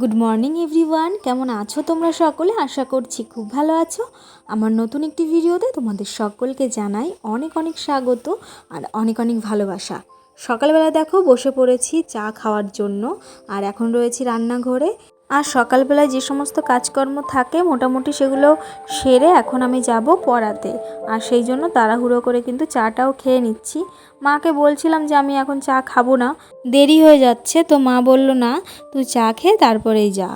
Good morning everyone কেমন আছো তোমরা সকলে? আশা করছি খুব ভালো আছো। আমার নতুন একটি ভিডিওতে তোমাদের সকলকে জানাই অনেক অনেক স্বাগত আর অনেক অনেক ভালোবাসা। সকালবেলা দেখো, বসে পড়েছি চা খাওয়ার জন্য। আর এখন রয়েছি রান্নাঘরে। আর সকালবেলায় যে সমস্ত কাজকর্ম থাকে, মোটামুটি সেগুলো সেরে এখন আমি যাব পড়াতে। আর সেই জন্য তাড়াহুড়ো করে কিন্তু চাটাও খেয়ে নিচ্ছি। মাকে বলছিলাম যে আমি এখন চা খাব না। দেরি হয়ে যাচ্ছে, তো মা বলল, না, তুই চা খেয়ে তারপরেই যা।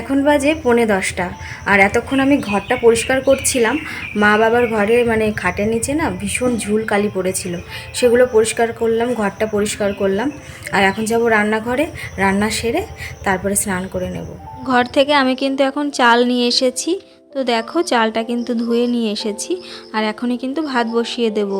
এখন বাজে পৌনে দশটা। আর এতক্ষণ আমি ঘরটা পরিষ্কার করছিলাম, মা বাবার ঘরে মানে খাটের নিচে না ভীষণ ঝুল কালি পড়েছিল। সেগুলো পরিষ্কার করলাম, ঘরটা পরিষ্কার করলাম। আর এখন যাব রান্নাঘরে, রান্না সেরে তারপরে স্নান করে নেব। ঘর থেকে আমি কিন্তু এখন চাল নিয়ে এসেছি। তো দেখো চালটা কিন্তু ধুয়ে নিয়ে এসেছি আর এখনই কিন্তু ভাত বসিয়ে দেব।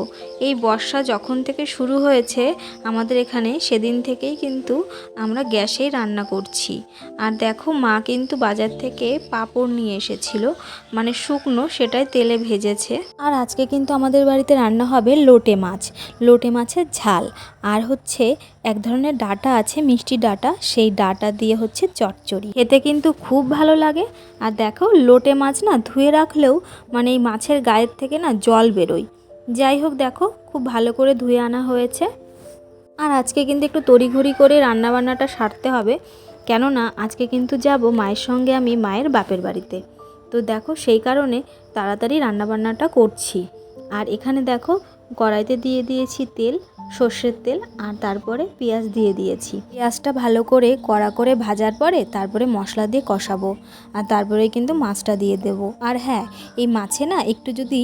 এই বর্ষা যখন থেকে শুরু হয়েছে, আমাদের এখানে সেদিন থেকেই কিন্তু আমরা গ্যাসেই রান্না করছি। আর দেখো মা কিন্তু বাজার থেকে পাঁপড় নিয়ে এসেছিল মানে শুকনো সেটাই তেলে ভেজেছে। আর আজকে কিন্তু আমাদের বাড়িতে রান্না হবে লোটে মাছ। লোটে মাছের ঝাল। আর হচ্ছে এক ধরনের ডাটা আছে, মিষ্টি ডাটা। সেই ডাটা দিয়ে হচ্ছে চটচড়ি খেতে কিন্তু খুব ভালো লাগে। আর দেখো, লোটে মাছ না ধুয়ে রাখলেও মানে এই মাছের গায়ের থেকে না জল বেরোয়। যাই হোক দেখো, খুব ভালো করে ধুয়ে আনা হয়েছে। আর আজকে কিন্তু একটু তড়িঘড়ি করে রান্নাবান্নাটা সারতে হবে। কেননা আজকে কিন্তু যাব মায়ের সঙ্গে আমি মায়ের বাপের বাড়িতে। তো দেখো, সেই কারণে তাড়াতাড়ি রান্নাবান্নাটা করছি। আর এখানে দেখো কড়াইতে দিয়ে দিয়েছি তেল, সর্ষের তেল আর তারপরে পেঁয়াজ দিয়ে দিয়েছি। পেঁয়াজটা ভালো করে কড়া করে ভাজার পরে তারপরে মশলা দিয়ে কষাবো আর তারপরে কিন্তু মাছটা দিয়ে দেব। আর হ্যাঁ এই মাছে না একটু যদি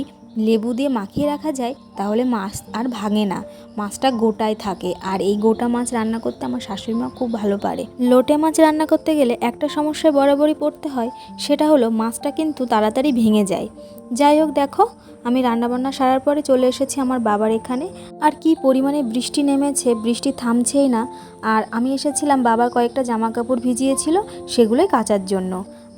লেবু দিয়ে মাখিয়ে রাখা যায়, তাহলে মাছ আর ভাঙে না। মাছটা গোটায় থাকে। আর এই গোটা মাছ রান্না করতে আমার শাশুড়ি মা খুব ভালো পারে। লোটে মাছ রান্না করতে গেলে একটা সমস্যায় বরাবরই পড়তে হয়, সেটা হলো মাছটা কিন্তু তাড়াতাড়ি ভেঙে যায়। যাই হোক, দেখো, আমি রান্নাবান্না সারার পরে চলে এসেছি আমার বাবার এখানে। আর কি পরিমাণে বৃষ্টি নেমেছে, বৃষ্টি থামছেই না। আর আমি এসেছিলাম, বাবার কয়েকটা জামা কাপড় ভিজিয়েছিল, সেগুলোই কাচার জন্য।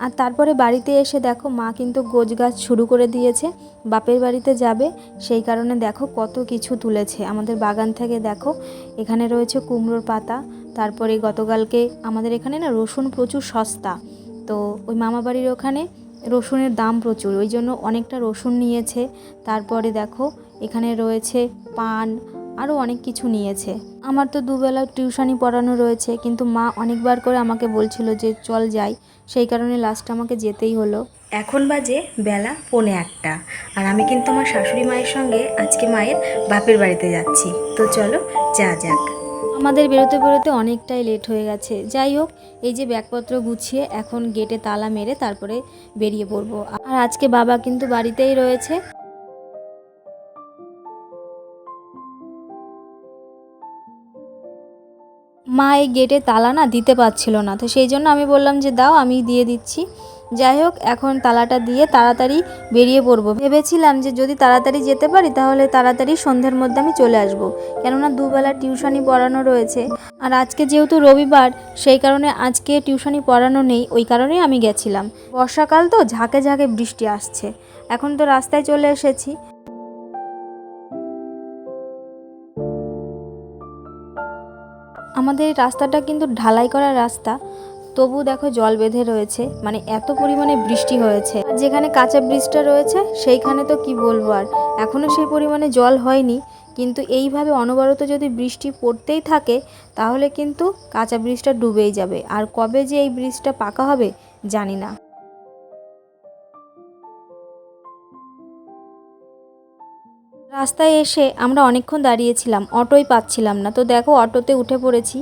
আর তারপরে বাড়িতে এসে দেখো মা কিন্তু গোছ গাছ শুরু করে দিয়েছে, বাপের বাড়িতে যাবে। সেই কারণে দেখো কত কিছু তুলেছে। আমাদের বাগান থেকে দেখো, এখানে রয়েছে কুমড়োর পাতা, তারপরে গতকালকে আমাদের এখানে না রসুন প্রচুর সস্তা। তো ওই মামা বাড়ির ওখানে রসুনের দাম প্রচুর, ওই জন্য অনেকটা রসুন নিয়েছে। তারপরে দেখো এখানে রয়েছে পান আরও অনেক কিছু নিয়েছে। আমার তো দুবেলা টিউশনি পড়ানো রয়েছে কিন্তু মা অনেকবার করে আমাকে বলছিল যে চল যাই সেই কারণে লাস্টে আমাকে যেতেই হলো। এখন বাজে বেলা পৌনে একটা আর আমি কিন্তু আমার শাশুড়ি মায়ের সঙ্গে আজকে মায়ের বাপের বাড়িতে যাচ্ছি। তো চলো যা যাক। আমাদের বেরোতে বেরোতে অনেকটাই লেট হয়ে গেছে। যাই হোক এই যে ব্যাগপত্র গুছিয়ে এখন গেটে তালা মেরে তারপরে বেরিয়ে পড়ব। আর আজকে বাবা কিন্তু বাড়িতেই রয়েছে। মা এই গেটে তালা না দিতে পারছিল না। তো সেই জন্য আমি বললাম যে, দাও, আমি দিয়ে দিচ্ছি। যাই হোক, এখন তালাটা দিয়ে তাড়াতাড়ি বেরিয়ে পড়ব। ভেবেছিলাম যে, যদি তাড়াতাড়ি যেতে পারি, তাহলে তাড়াতাড়ি সন্ধ্যের মধ্যে আমি চলে আসব। কেননা দুবেলা টিউশনি পড়ানো রয়েছে। আর আজকে যেহেতু রবিবার, সেই কারণে আজকে টিউশনি পড়ানো নেই, ওই কারণেই আমি গেছিলাম। বর্ষাকাল তো ঝাঁকে ঝাঁকে বৃষ্টি আসছে। এখন তো রাস্তায় চলে এসেছি। আমাদের এই রাস্তাটা কিন্তু ঢালাই করা রাস্তা। তবু দেখো জল বেঁধে রয়েছে মানে এত পরিমাণে বৃষ্টি হয়েছে। যেখানে কাঁচা ব্রিজটা রয়েছে, সেইখানে তো কি বলব আর। এখনও সেই পরিমাণে জল হয়নি, কিন্তু এইভাবে অনবরত যদি বৃষ্টি পড়তেই থাকে, তাহলে কিন্তু কাঁচা ব্রিজটা ডুবেই যাবে। আর কবে যে এই ব্রিজটা পাকা হবে, জানি না। রাস্তায় এসে আমরা অনেকক্ষণ দাঁড়িয়েছিলাম, অটোই পাচ্ছিলাম না। তো দেখো অটোতে উঠে পড়েছি।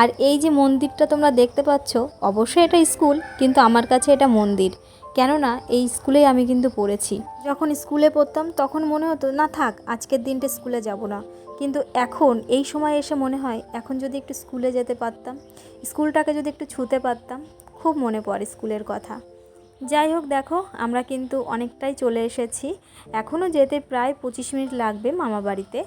আর এই যে মন্দিরটা তোমরা দেখতে পাচ্ছ, অবশ্যই এটা স্কুল, কিন্তু আমার কাছে এটা মন্দির। কেননা এই স্কুলেই আমি কিন্তু পড়েছি। যখন স্কুলে পড়তাম, তখন মনে হতো, না থাক, আজকের দিনটা স্কুলে যাব না। কিন্তু এখন এই সময় এসে মনে হয়, এখন যদি একটু স্কুলে যেতে পারতাম, স্কুলটাকে যদি একটু ছুতে পারতাম, খুব মনে পড়ে স্কুলের কথা। যাই হোক দেখো, আমরা কিন্তু অনেকটাই চলে এসেছি। এখনও যেতে প্রায় পঁচিশ মিনিট লাগবে মামা বাড়িতে।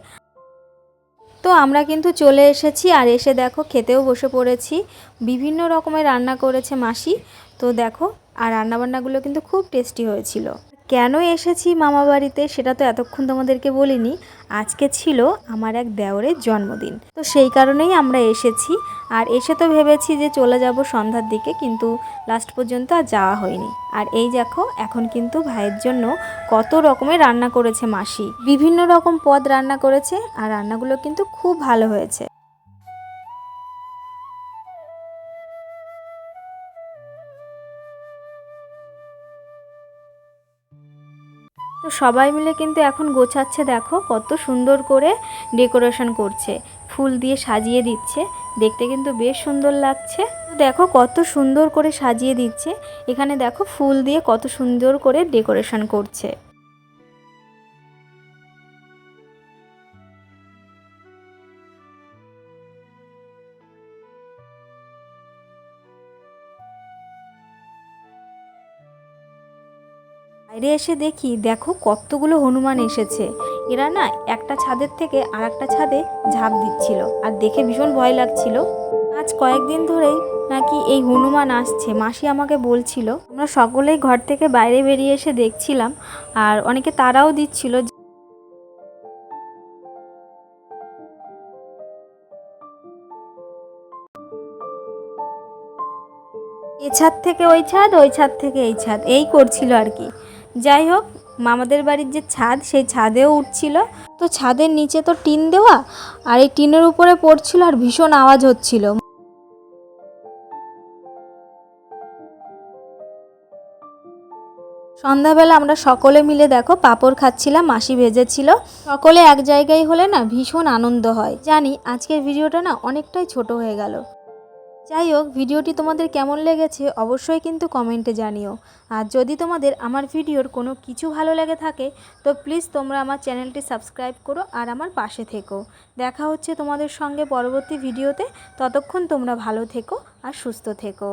তো আমরা কিন্তু চলে এসেছি আর এসে দেখো খেতেও বসে পড়েছি। বিভিন্ন রকমের রান্না করেছে মাসি। তো দেখো, আর রান্নাবান্নাগুলো কিন্তু খুব টেস্টি হয়েছিল। কেন এসেছি মামা বাড়িতে সেটা তো এতক্ষণ তোমাদেরকে বলিনি। আজকে ছিল আমার এক দেওরের জন্মদিন। তো সেই কারণেই আমরা এসেছি। আর এসে তো ভেবেছি যে চলে যাব সন্ধ্যার দিকে, কিন্তু লাস্ট পর্যন্ত আর যাওয়া হয়নি। আর এই দেখো, এখন কিন্তু ভাইয়ের জন্য কত রকমের রান্না করেছে মাসি। বিভিন্ন রকম পদ রান্না করেছে, আর রান্নাগুলো কিন্তু খুব ভালো হয়েছে। তো সবাই মিলে কিন্তু এখন গোছাচ্ছে, দেখো কত সুন্দর করে ডেকোরেশন করছে। ফুল দিয়ে সাজিয়ে দিচ্ছে। দেখতে কিন্তু বেশ সুন্দর লাগছে। দেখো কত সুন্দর করে সাজিয়ে দিচ্ছে। এখানে দেখো ফুল দিয়ে কত সুন্দর করে ডেকোরেশন করছে। বাইরে এসে দেখি, দেখো কতগুলো হনুমান এসেছে। এরা না একটা ছাদের থেকে আর একটা ছাদে ঝাঁপ দিচ্ছিল আর দেখে ভীষণ ভয় লাগছিল। আজ কয়েকদিন ধরেই নাকি এই হনুমান আসছে। মাসি আমাকে বলছিল, আমরা সকলেই ঘর থেকে বাইরে বেরিয়ে এসে দেখছিলাম আর অনেকে তারাও দিচ্ছিল এ ছাদ থেকে ওই ছাদ ওই ছাদ থেকে এই ছাদ। এই করছিল আর কি। যাই হোক মামাদের বাড়ির যে ছাদ, সেই ছাদেও উঠছিল। তো ছাদের নিচে তো টিন দেওয়া, আর এই টিনের উপরে পড়ছিল আর ভীষণ আওয়াজ হচ্ছিল। সন্ধ্যাবেলা আমরা সকলে মিলে দেখো পাঁপড় খাচ্ছিলাম, মাসি ভেজেছিল। সকলে এক জায়গায় হলে না ভীষণ আনন্দ হয়। জানি আজকের ভিডিওটা না অনেকটাই ছোট হয়ে গেল। যাই হোক ভিডিওটি তোমাদের কেমন লেগেছে অবশ্যই কিন্তু কমেন্টে জানিও। আর যদি তোমাদের আমার ভিডিওর কোনো কিছু ভালো লেগে থাকে, তো প্লিজ তোমরা আমার চ্যানেলটি সাবস্ক্রাইব করো আর আমার পাশে থেকো। দেখা হচ্ছে তোমাদের সঙ্গে পরবর্তী ভিডিওতে। ততক্ষণ তোমরা ভালো থেকো আর সুস্থ থেকো।